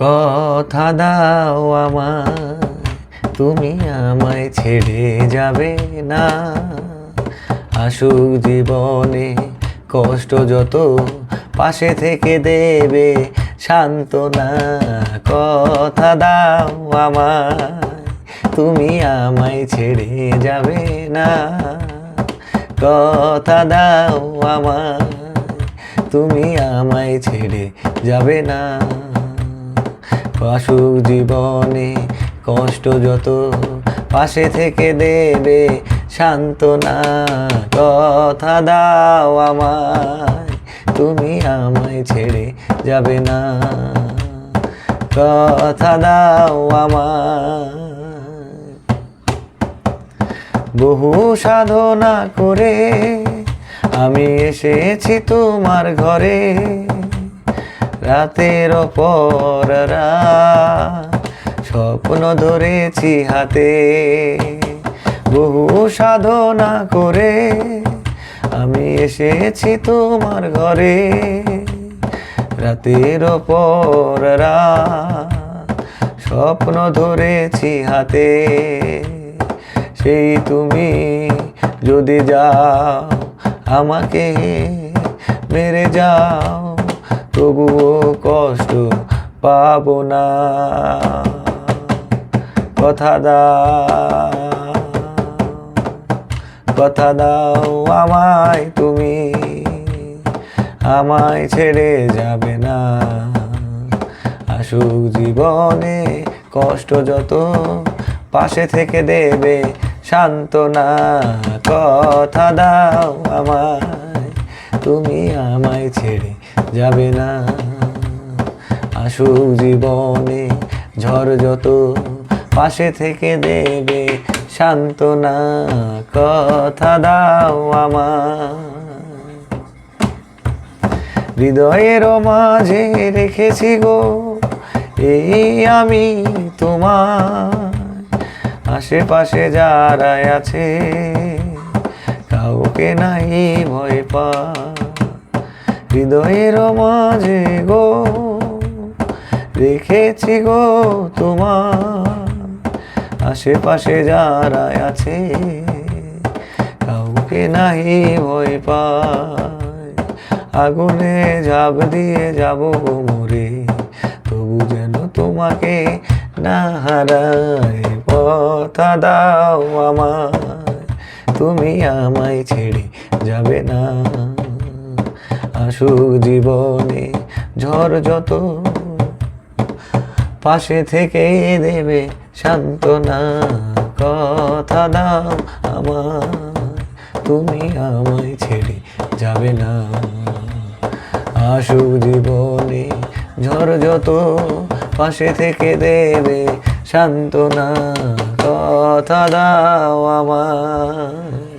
কথা দাও তুমি আমায় ছেড়ে যাবে না। আসুক জীবনে কষ্ট যত পাশে থেকে দেবে, সান্ত্বনা, কথা দাও আমায়, তুমি আমায় ছেড়ে যাবে না। কথা দাও আমায়, তুমি আমায় ছেড়ে যাবে না। আসুক জীবনে কষ্ট যত পাশে থেকে দেবে সান্ত্বনা, কথা দাও আমায়, তুমি আমায় ছেড়ে যাবে না। কথা দাও আমায়। বহু সাধনা করে আমি এসেছি তোমার ঘরে। রাতের পর স্বপ্ন ধরেছি হাতে। বহু সাধনা করে আমি এসেছি তোমার ঘরে। রাতের পর স্বপ্ন ধরেছি হাতে। সেই তুমি যদি যাও, আমাকে মেরে যাও। তবুও কষ্ট পাবো না। কথা দাও কথা দাও আমায় তুমি, আমায় ছেড়ে যাবে না। আসুক জীবনে কষ্ট যত, পাশে থেকে দেবে সান্ত্বনা। কথা দাও আমায়, তুমি আমায় ছেড়ে যাবে না। আসুক জীবনে ঝড় যত পাশে থেকে দেবে সান্ত্বনা, কথা দাও আমায়। হৃদয়ের মাঝে রেখেছি গো, এই আমি তোমার আশেপাশে যারা আছে, কাউকে নাই ভয় পা হৃদয়ের মাঝে গো, রেখেছি গো তোমার। আশেপাশে যারা আছে, কাউকে নাই ভয় পায়। আগুনে ঝাঁপ দিয়ে যাব মরে, তবু যেন তোমাকে না হারায়। কথা দাও আমায়, তুমি আমায় ছেড়ে যাবে না। আসুক জীবনে ঝড় যত পাশে থেকে দেবে সান্ত্বনা কথা দাও আমার তুমি আমায় ছেড়ে যাবে না। আসুক জীবনে ঝড় যত পাশে থেকে দেবে সান্ত্বনা কথা দাও আমায়।